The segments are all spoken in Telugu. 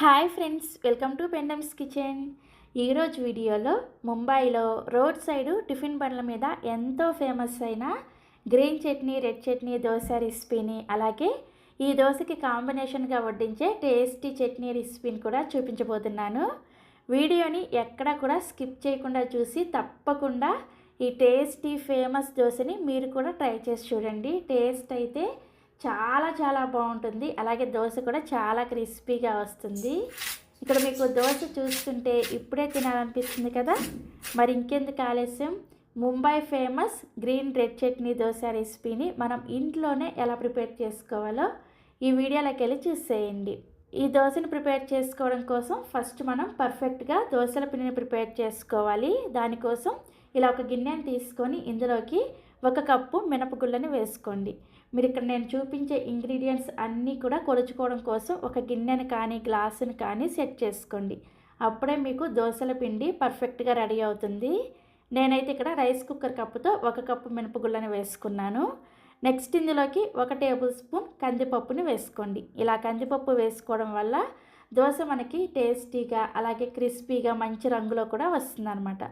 Hi friends welcome to Pendems kitchen. ఈరోజు వీడియోలో ముంబైలో రోడ్ సైడు టిఫిన్ బండ్ల మీద ఎంతో ఫేమస్ అయిన green chutney red chutney dosa రెసిపీని అలాగే ఈ దోశకి కాంబినేషన్గా వడ్డించే టేస్టీ చట్నీ రెసిపీని కూడా చూపించబోతున్నాను. వీడియోని ఎక్కడా కూడా స్కిప్ చేయకుండా చూసి తప్పకుండా ఈ టేస్టీ ఫేమస్ దోశని మీరు కూడా ట్రై చేసి చూడండి. టేస్ట్ అయితే చాలా చాలా బాగుంటుంది. అలాగే దోశ కూడా చాలా క్రిస్పీగా వస్తుంది. ఇక్కడ మీకు దోశ చూస్తుంటే ఇప్పుడే తినాలనిపిస్తుంది కదా? మరి ఇంకెందుకు ఆలస్యం? Mumbai famous green red chutney dosa రెసిపీని మనం ఇంట్లోనే ఎలా ప్రిపేర్ చేసుకోవాలో ఈ వీడియోలోకి వెళ్ళి చూసేయండి. ఈ దోశని ప్రిపేర్ చేసుకోవడం కోసం ఫస్ట్ మనం పర్ఫెక్ట్గా దోశల పిండిని ప్రిపేర్ చేసుకోవాలి. దానికోసం ఇలా ఒక గిన్నెని తీసుకొని ఇందులోకి ఒక కప్పు మినపగుళ్ళని వేసుకోండి. మీరు ఇక్కడ నేను చూపించే ఇంగ్రీడియంట్స్ అన్నీ కూడా కొలుచుకోవడం కోసం ఒక గిన్నెను కానీ గ్లాసుని కానీ సెట్ చేసుకోండి. అప్పుడే మీకు దోశల పిండి పర్ఫెక్ట్గా రెడీ అవుతుంది. నేనైతే ఇక్కడ రైస్ కుక్కర్ కప్పుతో ఒక కప్పు మినపగుళ్ళని వేసుకున్నాను. నెక్స్ట్ ఇందులోకి ఒక టేబుల్ స్పూన్ కందిపప్పుని వేసుకోండి. ఇలా కందిపప్పు వేసుకోవడం వల్ల దోశ మనకి టేస్టీగా అలాగే క్రిస్పీగా మంచి రంగులో కూడా వస్తుందన్నమాట.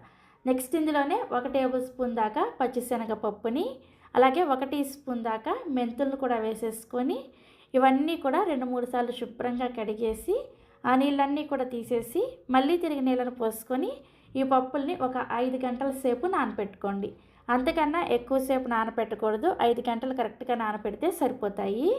నెక్స్ట్ ఇందులోనే ఒక టేబుల్ స్పూన్ దాకా పచ్చిశనగపప్పుని అలాగే ఒక టీ స్పూన్ దాకా మెంతులను కూడా వేసేసుకొని ఇవన్నీ కూడా రెండు మూడు సార్లు శుభ్రంగా కడిగేసి ఆ నీళ్ళన్నీ కూడా తీసేసి మళ్ళీ తిరిగి నీళ్ళను పోసుకొని ఈ పప్పుల్ని ఒక ఐదు గంటల సేపు నానపెట్టుకోండి. అంతకన్నా ఎక్కువసేపు నానపెట్టకూడదు. ఐదు గంటలు కరెక్ట్గా నానపెడితే సరిపోతాయి.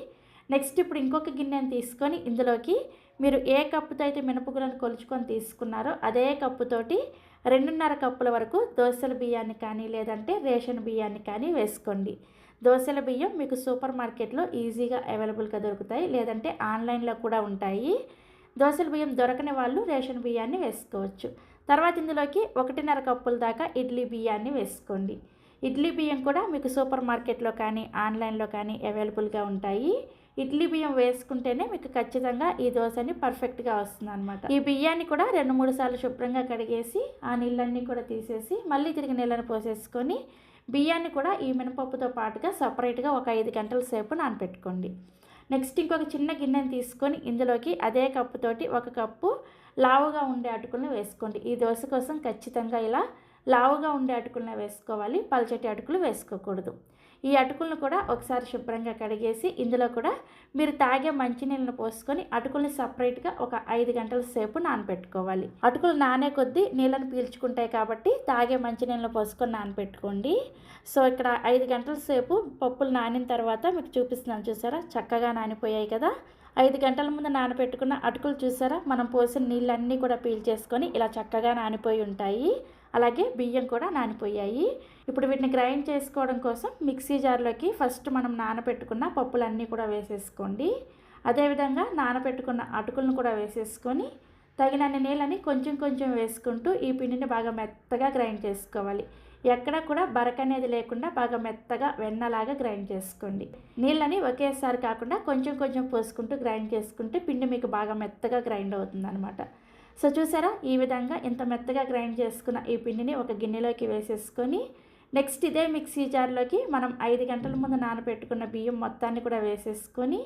నెక్స్ట్ ఇప్పుడు ఇంకొక గిన్నెని తీసుకొని ఇందులోకి మీరు ఏ కప్పుతో అయితే మినపగులను కొలుచుకొని తీసుకున్నారో అదే కప్పుతోటి రెండున్నర కప్పుల వరకు దోశల బియ్యాన్ని కానీ లేదంటే రేషన్ బియ్యాన్ని కానీ వేసుకోండి. దోశల బియ్యం మీకు సూపర్ మార్కెట్లో ఈజీగా అవైలబుల్గా దొరుకుతాయి లేదంటే ఆన్లైన్లో కూడా ఉంటాయి. దోశల బియ్యం దొరకని వాళ్ళు రేషన్ బియ్యాన్ని వేసుకోవచ్చు. తర్వాత ఇందులోకి ఒకటిన్నర కప్పుల దాకా ఇడ్లీ బియ్యాన్ని వేసుకోండి. ఇడ్లీ బియ్యం కూడా మీకు సూపర్ మార్కెట్లో కానీ ఆన్లైన్లో కానీ అవైలబుల్గా ఉంటాయి. ఇడ్లీ బియ్యం వేసుకుంటేనే మీకు ఖచ్చితంగా ఈ దోశని పర్ఫెక్ట్గా వస్తుంది అనమాట ఈ బియ్యాన్ని కూడా రెండు మూడు సార్లు శుభ్రంగా కడిగేసి ఆ నీళ్ళన్నీ కూడా తీసేసి మళ్ళీ తిరిగి నీళ్ళని పోసేసుకొని బియ్యాన్ని కూడా ఈ మినపప్పుతో పాటుగా సపరేట్గా ఒక ఐదు గంటల సేపు నానపెట్టుకోండి. నెక్స్ట్ ఇంకొక చిన్న గిన్నెని తీసుకొని ఇందులోకి అదే కప్పుతోటి ఒక కప్పు లావుగా ఉండే అటుకులను వేసుకోండి. ఈ దోశ కోసం ఖచ్చితంగా ఇలా లావుగా ఉండే అటుకులను వేసుకోవాలి పల్చటి అటుకులు వేసుకోకూడదు. ఈ అటుకులను కూడా ఒకసారి శుభ్రంగా కడిగేసి ఇందులో కూడా మీరు తాగే మంచినీళ్ళను పోసుకొని అటుకుల్ని సపరేట్గా ఒక ఐదు గంటల సేపు నానబెట్టుకోవాలి అటుకులు నానే కొద్దీ నీళ్ళని పీల్చుకుంటాయి కాబట్టి తాగే మంచినీళ్ళను పోసుకొని నానబెట్టుకోండి సో ఇక్కడ ఐదు గంటల సేపు పప్పులు నానిన తర్వాత మీకు చూపిస్తున్నాను చూసారా? చక్కగా నానిపోయాయి కదా. ఐదు గంటల ముందు నానబెట్టుకున్న అటుకులు చూసారా? మనం పోసిన నీళ్ళన్నీ కూడా పీల్చేసుకొని ఇలా చక్కగా నానిపోయి ఉంటాయి. అలాగే బియ్యం కూడా నానిపోయాయి. ఇప్పుడు వీటిని గ్రైండ్ చేసుకోవడం కోసం మిక్సీ జార్లోకి ఫస్ట్ మనం నానబెట్టుకున్న పప్పులన్నీ కూడా వేసేసుకోండి. అదేవిధంగా నానబెట్టుకున్న అటుకులను కూడా వేసేసుకొని తగినన్ని నీళ్ళని కొంచెం కొంచెం వేసుకుంటూ ఈ పిండిని బాగా మెత్తగా గ్రైండ్ చేసుకోవాలి. ఎక్కడ కూడా బరక అనేది లేకుండా బాగా మెత్తగా వెన్నలాగా గ్రైండ్ చేసుకోండి. నీళ్ళని ఒకేసారి కాకుండా కొంచెం కొంచెం పోసుకుంటూ గ్రైండ్ చేసుకుంటే పిండి మీకు బాగా మెత్తగా గ్రైండ్ అవుతుంది అనమాట సో చూసారా? ఈ విధంగా ఇంత మెత్తగా గ్రైండ్ చేసుకున్న ఈ పిండిని ఒక గిన్నెలోకి వేసేసుకొని నెక్స్ట్ ఇదే మిక్సీ జార్లోకి మనం ఐదు గంటల ముందు నానబెట్టుకున్న బియ్యం మొత్తాన్ని కూడా వేసేసుకొని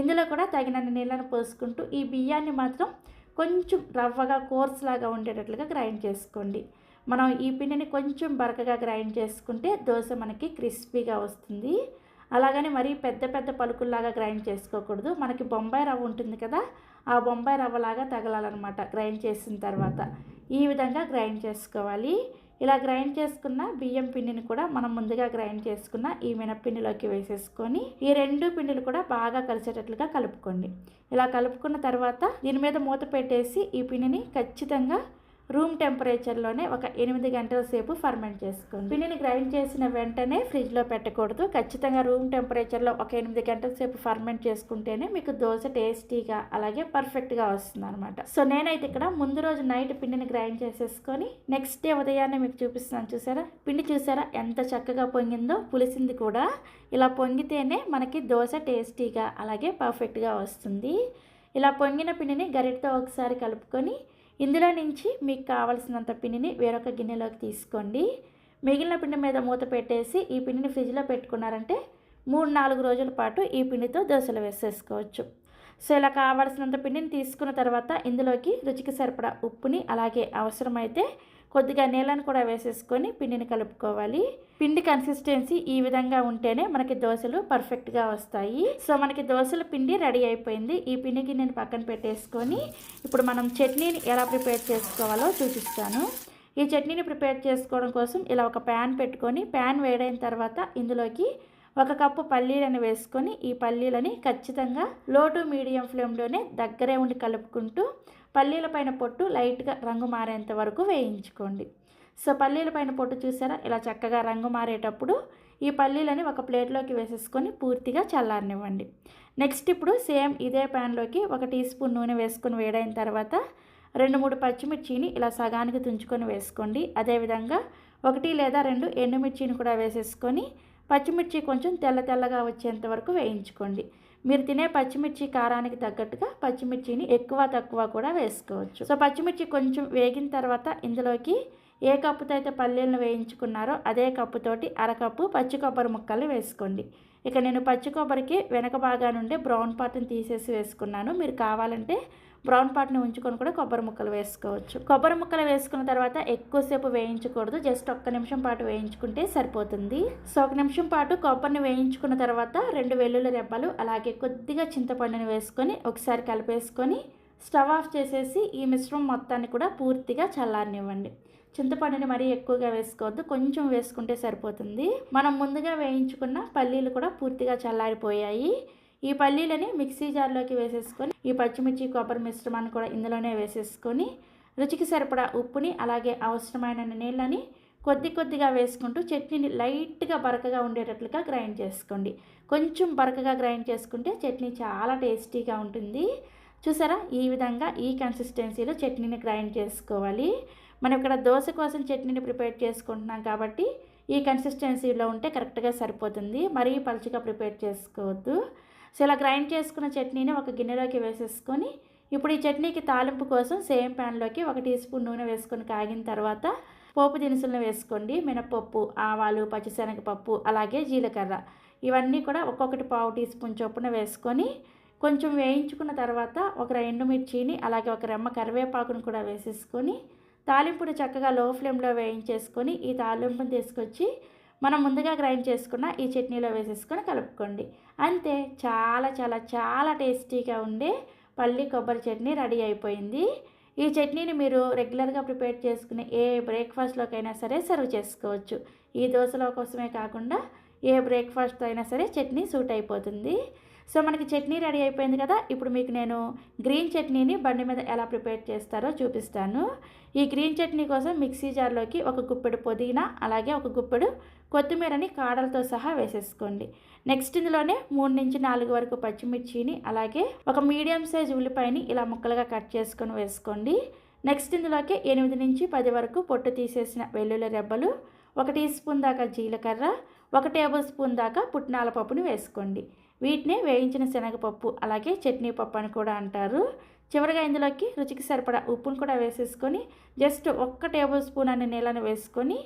ఇందులో కూడా తగినన్ని నీళ్ళను పోసుకుంటూ ఈ బియ్యాన్ని మాత్రం కొంచెం రవ్వగా కోర్స్ లాగా ఉండేటట్లుగా గ్రైండ్ చేసుకోండి. మనం ఈ పిండిని కొంచెం బరకగా గ్రైండ్ చేసుకుంటే దోశ మనకి క్రిస్పీగా వస్తుంది. అలాగని మరీ పెద్ద పెద్ద పలుకుల్లాగా గ్రైండ్ చేసుకోకూడదు. మనకి బొంబాయి రవ్వ ఉంటుంది కదా ఆ బొంబాయి రవ్వలాగా తగలాలన్నమాట. గ్రైండ్ చేసిన తర్వాత ఈ విధంగా గ్రైండ్ చేసుకోవాలి. ఇలా గ్రైండ్ చేసుకున్న బియ్యం పిండిని కూడా మనం ముందుగా గ్రైండ్ చేసుకున్న ఈ మినప్పిండిలోకి వేసేసుకొని ఈ రెండు పిండిలు కూడా బాగా కలిసేటట్లుగా కలుపుకోండి. ఇలా కలుపుకున్న తర్వాత దీని మీద మూత పెట్టేసి ఈ పిండిని ఖచ్చితంగా రూమ్ టెంపరేచర్లోనే ఒక ఎనిమిది గంటల సేపు ఫర్మెంట్ చేసుకోండి పిండిని గ్రైండ్ చేసిన వెంటనే ఫ్రిడ్జ్లో పెట్టకూడదు. ఖచ్చితంగా రూమ్ టెంపరేచర్లో ఒక ఎనిమిది గంటల సేపు ఫర్మెంట్ చేసుకుంటేనే మీకు దోశ టేస్టీగా అలాగే పర్ఫెక్ట్గా వస్తుంది అనమాట సో నేనైతే ఇక్కడ ముందు రోజు నైట్ పిండిని గ్రైండ్ చేసేసుకొని నెక్స్ట్ డే ఉదయాన్నే మీకు చూపిస్తున్నాను. చూసారా? పిండి చూసారా? ఎంత చక్కగా పొంగిందో పులిసింది కూడా. ఇలా పొంగితేనే మనకి దోశ టేస్టీగా అలాగే పర్ఫెక్ట్గా వస్తుంది. ఇలా పొంగిన పిండిని గరిటతో ఒకసారి కలుపుకొని ఇందులో నుంచి మీకు కావలసినంత పిండిని వేరొక గిన్నెలోకి తీసుకోండి. మిగిలిన పిండి మీద మూత పెట్టేసి ఈ పిండిని ఫ్రిడ్జ్లో పెట్టుకున్నారంటే మూడు నాలుగు రోజుల పాటు ఈ పిండితో దోశలు వేసేసుకోవచ్చు. సో ఇలా కావాల్సినంత పిండిని తీసుకున్న తర్వాత ఇందులోకి రుచికి సరిపడా ఉప్పుని అలాగే అవసరమైతే కొద్దిగా నీళ్ళను కూడా వేసేసుకొని పిండిని కలుపుకోవాలి. పిండి కన్సిస్టెన్సీ ఈ విధంగా ఉంటేనే మనకి దోశలు పర్ఫెక్ట్గా వస్తాయి. సో మనకి దోశల పిండి రెడీ అయిపోయింది. ఈ పిండికి నేను పక్కన పెట్టేసుకొని ఇప్పుడు మనం చట్నీని ఎలా ప్రిపేర్ చేసుకోవాలో చూపిస్తాను. ఈ చట్నీని ప్రిపేర్ చేసుకోవడం కోసం ఇలా ఒక ప్యాన్ పెట్టుకొని ప్యాన్ వేడైన తర్వాత ఇందులోకి ఒక కప్పు పల్లీలను వేసుకొని ఈ పల్లీలని ఖచ్చితంగా లో టు మీడియం ఫ్లేమ్లోనే దగ్గరే ఉండి కలుపుకుంటూ పల్లీల పైన పొట్టు లైట్గా రంగు మారేంత వరకు వేయించుకోండి. సో పల్లీల పైన పొట్టు చూసారా? ఇలా చక్కగా రంగు మారేటప్పుడు ఈ పల్లీలని ఒక ప్లేట్లోకి వేసేసుకొని పూర్తిగా చల్లారనివ్వండి. నెక్స్ట్ ఇప్పుడు సేమ్ ఇదే ప్యాన్లోకి ఒక టీ స్పూన్ నూనె వేసుకొని వేడైన తర్వాత రెండు మూడు పచ్చిమిర్చిని ఇలా సగానికి తుంచుకొని వేసుకోండి. అదేవిధంగా ఒకటి లేదా రెండు ఎండుమిర్చిని కూడా వేసేసుకొని పచ్చిమిర్చి కొంచెం తెల్ల తెల్లగా వచ్చేంత వరకు వేయించుకోండి. మీరు తినే పచ్చిమిర్చి కారానికి తగ్గట్టుగా పచ్చిమిర్చిని ఎక్కువ తక్కువ కూడా వేసుకోవచ్చు. సో పచ్చిమిర్చి కొంచెం వేగిన తర్వాత ఇందులోకి ఏ కప్పుతో అయితే పల్లీలను వేయించుకున్నారో అదే కప్పుతోటి అరకప్పు పచ్చి కొబ్బరి ముక్కలు వేసుకోండి. ఇక నేను పచ్చి కొబ్బరికి వెనక భాగా నుండి బ్రౌన్ పార్ట్ని తీసేసి వేసుకున్నాను. మీరు కావాలంటే బ్రౌన్ పార్ట్ని ఉంచుకొని కూడా కొబ్బరి ముక్కలు వేసుకోవచ్చు. కొబ్బరి ముక్కలు వేసుకున్న తర్వాత ఎక్కువసేపు వేయించకూడదు. జస్ట్ ఒక్క నిమిషం పాటు వేయించుకుంటే సరిపోతుంది. సో ఒక నిమిషం పాటు కొబ్బరిని వేయించుకున్న తర్వాత రెండు వెల్లుల్లి రెబ్బలు అలాగే కొద్దిగా చింతపండుని వేసుకొని ఒకసారి కలిపేసుకొని స్టవ్ ఆఫ్ చేసేసి ఈ మిశ్రమం మొత్తాన్ని కూడా పూర్తిగా చల్లారనివ్వండి. చింతపండుని మరీ ఎక్కువగా వేసుకోవద్దు. కొంచెం వేసుకుంటే సరిపోతుంది. మనం ముందుగా వేయించుకున్న పల్లీలు కూడా పూర్తిగా చల్లారిపోయాయి. ఈ పల్లీలని మిక్సీ జార్లోకి వేసేసుకొని ఈ పచ్చిమిర్చి కొబ్బరి మిశ్రమాన్ని కూడా ఇందులోనే వేసేసుకొని రుచికి సరిపడా ఉప్పుని అలాగే అవసరమైన నీళ్ళని కొద్ది కొద్దిగా వేసుకుంటూ చట్నీని లైట్గా బరకగా ఉండేటట్లుగా గ్రైండ్ చేసుకోండి. కొంచెం బరకగా గ్రైండ్ చేసుకుంటే చట్నీ చాలా టేస్టీగా ఉంటుంది. చూసారా? ఈ విధంగా ఈ కన్సిస్టెన్సీలో చట్నీని గ్రైండ్ చేసుకోవాలి. మనం ఇక్కడ దోశ కోసం చట్నీని ప్రిపేర్ చేసుకుంటున్నాం కాబట్టి ఈ కన్సిస్టెన్సీలో ఉంటే కరెక్ట్గా సరిపోతుంది. మరీ పలుచగా ప్రిపేర్ చేసుకోవద్దు. సో ఇలా గ్రైండ్ చేసుకున్న చట్నీని ఒక గిన్నెలోకి వేసేసుకొని ఇప్పుడు ఈ చట్నీకి తాలింపు కోసం సేమ్ ప్యాన్లోకి ఒక టీ స్పూన్ నూనె వేసుకొని కాగిన తర్వాత పోపు దినుసులను వేసుకోండి. మినపప్పు ఆవాలు పచ్చిశనగపప్పు అలాగే జీలకర్ర. ఇవన్నీ కూడా ఒక్కొక్కటి పావు టీ స్పూన్ చొప్పున వేసుకొని కొంచెం వేయించుకున్న తర్వాత ఒక ఎండుమిర్చిని అలాగే ఒక రెమ్మ కరివేపాకును కూడా వేసేసుకొని తాలింపుని చక్కగా లో ఫ్లేమ్లో వేయించేసుకొని ఈ తాలింపుని తీసుకొచ్చి మనం ముందుగా గ్రైండ్ చేసుకున్న ఈ చట్నీలో వేసేసుకొని కలుపుకోండి. అంతే చాలా చాలా చాలా టేస్టీగా ఉండే పల్లి కొబ్బరి చట్నీ రెడీ అయిపోయింది. ఈ చట్నీని మీరు రెగ్యులర్గా ప్రిపేర్ చేసుకునే ఏ బ్రేక్ఫాస్ట్లోకైనా సరే సర్వ్ చేసుకోవచ్చు. ఈ దోశలో కోసమే కాకుండా ఏ బ్రేక్ఫాస్ట్ అయినా సరే చట్నీ సూట్ అయిపోతుంది. సో మనకి చట్నీ రెడీ అయిపోయింది కదా. ఇప్పుడు మీకు నేను గ్రీన్ చట్నీని బండి మీద ఎలా ప్రిపేర్ చేస్తారో చూపిస్తాను. ఈ గ్రీన్ చట్నీ కోసం మిక్సీ జార్లోకి ఒక గుప్పెడు పుదీనా అలాగే ఒక గుప్పెడు కొత్తిమీరని కాడలతో సహా వేసేసుకోండి. నెక్స్ట్ ఇందులోనే మూడు నుంచి నాలుగు వరకు పచ్చిమిర్చిని అలాగే ఒక మీడియం సైజ్ ఉల్లిపాయని ఇలా ముక్కలుగా కట్ చేసుకొని వేసుకోండి. నెక్స్ట్ ఇందులోకి ఎనిమిది నుంచి పది వరకు పొట్టు తీసేసిన వెల్లుల్లి రెబ్బలు ఒక టీ స్పూన్ దాకా జీలకర్ర ఒక టేబుల్ స్పూన్ దాకా పుట్నాల పప్పుని వేసుకోండి. వీటిని వేయించిన శనగపప్పు అలాగే చట్నీ పప్పు అని కూడా అంటారు. చివరిగా ఇందులోకి రుచికి సరిపడా ఉప్పును కూడా వేసేసుకొని జస్ట్ ఒక్క టేబుల్ స్పూన్ అనే నీళ్ళని వేసుకొని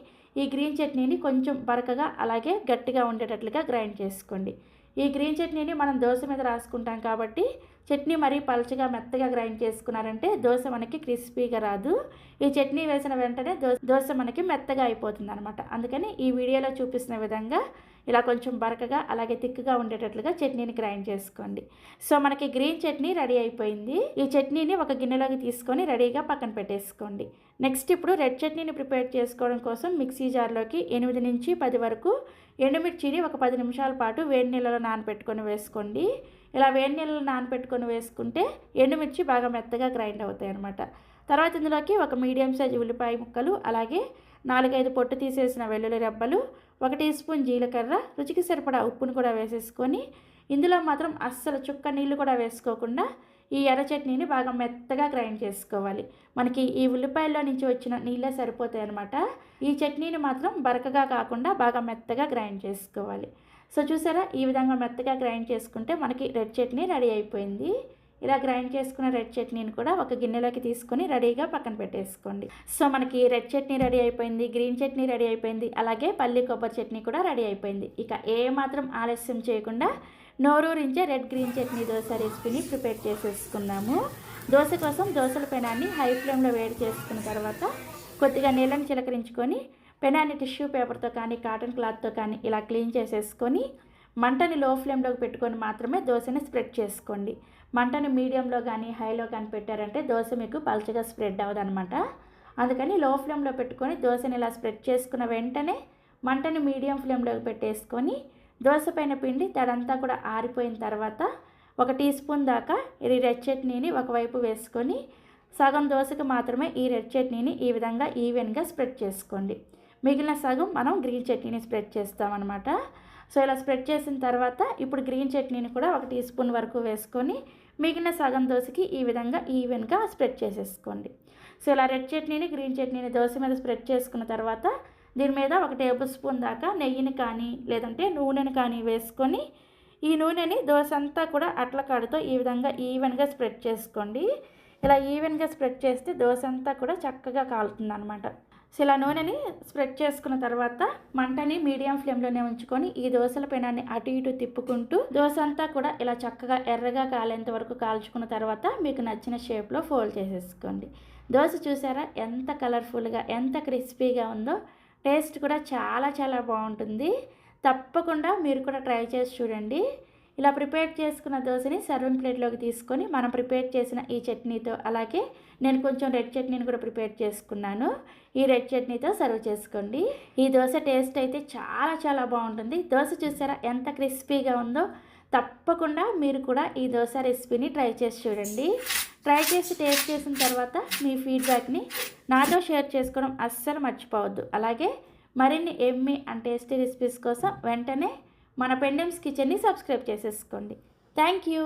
ఈ గ్రీన్ చట్నీని కొంచెం బరకగా అలాగే గట్టిగా ఉండేటట్లుగా గ్రైండ్ చేసుకోండి. ఈ గ్రీన్ చట్నీని మనం దోశ మీద రాసుకుంటాం కాబట్టి చట్నీ మరీ పలుచగా మెత్తగా గ్రైండ్ చేసుకున్నారంటే దోశ మనకి క్రిస్పీగా రాదు. ఈ చట్నీ వేసిన వెంటనే దో దోశ మనకి మెత్తగా అయిపోతుంది అనమాట అందుకని ఈ వీడియోలో చూపిస్తున్న విధంగా ఇలా కొంచెం బరకగా అలాగే తిక్కుగా ఉండేటట్లుగా చట్నీని గ్రైండ్ చేసుకోండి. సో మనకి గ్రీన్ చట్నీ రెడీ అయిపోయింది. ఈ చట్నీని ఒక గిన్నెలోకి తీసుకొని రెడీగా పక్కన పెట్టేసుకోండి. నెక్స్ట్ ఇప్పుడు రెడ్ చట్నీని ప్రిపేర్ చేసుకోవడం కోసం మిక్సీ జార్లోకి ఎనిమిది నుంచి పది వరకు ఎండుమిర్చిని ఒక పది నిమిషాల పాటు వేడి నీళ్ళలో నానబెట్టుకొని వేసుకోండి. ఇలా వేడి నీళ్ళలో నానబెట్టుకొని వేసుకుంటే ఎండుమిర్చి బాగా మెత్తగా గ్రైండ్ అవుతాయి అన్నమాట తర్వాత ఇందులోకి ఒక మీడియం సైజ్ ఉల్లిపాయ ముక్కలు అలాగే నాలుగైదు పొట్టు తీసేసిన వెల్లుల్లి రెబ్బలు ఒక టీ స్పూన్ జీలకర్ర రుచికి సరిపడా ఉప్పును కూడా వేసేసుకొని ఇందులో మాత్రం అస్సలు చుక్క నీళ్ళు కూడా వేసుకోకుండా ఈ ఎర్ర చట్నీని బాగా మెత్తగా గ్రైండ్ చేసుకోవాలి. మనకి ఈ ఉల్లిపాయల్లో నుంచి వచ్చిన నీళ్ళే సరిపోతాయి అనమాట ఈ చట్నీని మాత్రం బరకగా కాకుండా బాగా మెత్తగా గ్రైండ్ చేసుకోవాలి. సో చూసారా ఈ విధంగా మెత్తగా గ్రైండ్ చేసుకుంటే మనకి రెడ్ చట్నీ రెడీ అయిపోయింది. ఇలా గ్రైండ్ చేసుకున్న రెడ్ చట్నీని కూడా ఒక గిన్నెలోకి తీసుకొని రెడీగా పక్కన పెట్టేసుకోండి. సో మనకి రెడ్ చట్నీ రెడీ అయిపోయింది గ్రీన్ చట్నీ రెడీ అయిపోయింది అలాగే పల్లి కొబ్బరి చట్నీ కూడా రెడీ అయిపోయింది. ఇక ఏ మాత్రం ఆలస్యం చేయకుండా నోరూరించే రెడ్ గ్రీన్ చట్నీ దోశ రెసిపీని ప్రిపేర్ చేసేసుకున్నాము దోశ కోసం దోశల పెనాన్ని హై ఫ్లేమ్లో వేడి చేసుకున్న తర్వాత కొద్దిగా నీళ్ళని చిలకరించుకొని పెనాన్ని టిష్యూ పేపర్తో కానీ కాటన్ క్లాత్తో కానీ ఇలా క్లీన్ చేసేసుకొని మంటని లో ఫ్లేమ్లోకి పెట్టుకొని మాత్రమే దోశని స్ప్రెడ్ చేసుకోండి. మంటను మీడియంలో కానీ హైలో కానీ పెట్టారంటే దోశ మీకు పల్చగా స్ప్రెడ్ అవ్వదనమాట అందుకని లో ఫ్లేమ్లో పెట్టుకొని దోశని ఇలా స్ప్రెడ్ చేసుకున్న వెంటనే మంటను మీడియం ఫ్లేమ్లోకి పెట్టేసుకొని దోశ పైన పిండి తడంతా కూడా ఆరిపోయిన తర్వాత ఒక టీ స్పూన్ దాకా ఈ రెడ్ చట్నీని ఒకవైపు వేసుకొని సగం దోశకు మాత్రమే ఈ రెడ్ చట్నీని ఈ విధంగా ఈవెన్గా స్ప్రెడ్ చేసుకోండి. మిగిలిన సగం మనం గ్రీన్ చట్నీని స్ప్రెడ్ చేస్తామన్నమాట. సో ఇలా స్ప్రెడ్ చేసిన తర్వాత ఇప్పుడు గ్రీన్ చట్నీని కూడా ఒక టీ స్పూన్ వరకు వేసుకొని మిగిలిన సగం దోశకి ఈ విధంగా ఈవెన్గా స్ప్రెడ్ చేసేసుకోండి. సో ఇలా రెడ్ చట్నీని గ్రీన్ చట్నీని దోశ మీద స్ప్రెడ్ చేసుకున్న తర్వాత దీని మీద ఒక టేబుల్ స్పూన్ దాకా నెయ్యిని కానీ లేదంటే నూనెని కానీ వేసుకొని ఈ నూనెని దోశ అంతా కూడా అట్ల కాడుతో ఈ విధంగా ఈవెన్గా స్ప్రెడ్ చేసుకోండి. ఇలా ఈవెన్గా స్ప్రెడ్ చేస్తే దోశ అంతా కూడా చక్కగా కాలుతుంది అనమాట సో ఇలా నూనెని స్ప్రెడ్ చేసుకున్న తర్వాత మంటని మీడియం ఫ్లేమ్లోనే ఉంచుకొని ఈ దోశల పెనాన్ని అటు ఇటు తిప్పుకుంటూ దోశ అంతా కూడా ఇలా చక్కగా ఎర్రగా కాలేంత వరకు కాల్చుకున్న తర్వాత మీకు నచ్చిన షేప్లో ఫోల్డ్ చేసేసుకోండి. దోశ చూసారా? ఎంత కలర్ఫుల్గా ఎంత క్రిస్పీగా ఉందో. టేస్ట్ కూడా చాలా చాలా బాగుంటుంది. తప్పకుండా మీరు కూడా ట్రై చేసి చూడండి. ఇలా ప్రిపేర్ చేసుకున్న దోశని సర్వింగ్ ప్లేట్లోకి తీసుకొని మనం ప్రిపేర్ చేసిన ఈ చట్నీతో అలాగే నేను కొంచెం రెడ్ చట్నీని కూడా ప్రిపేర్ చేసుకున్నాను. ఈ రెడ్ చట్నీతో సర్వ్ చేసుకోండి. ఈ దోశ టేస్ట్ అయితే చాలా చాలా బాగుంటుంది. దోశ చూసారా ఎంత క్రిస్పీగా ఉందో? తప్పకుండా మీరు కూడా ఈ దోశ రెసిపీని ట్రై చేసి చూడండి. ట్రై చేసి టేస్ట్ చేసిన తర్వాత మీ ఫీడ్బ్యాక్ని నాతో షేర్ చేసుకోవడం అస్సలు మర్చిపోవద్దు. అలాగే మరిన్ని ఎమ్మి అండ్ టేస్టీ రెసిపీస్ కోసం వెంటనే మన పెండెమ్స్ కిచెన్ని సబ్స్క్రైబ్ చేసేసుకోండి. Thank you.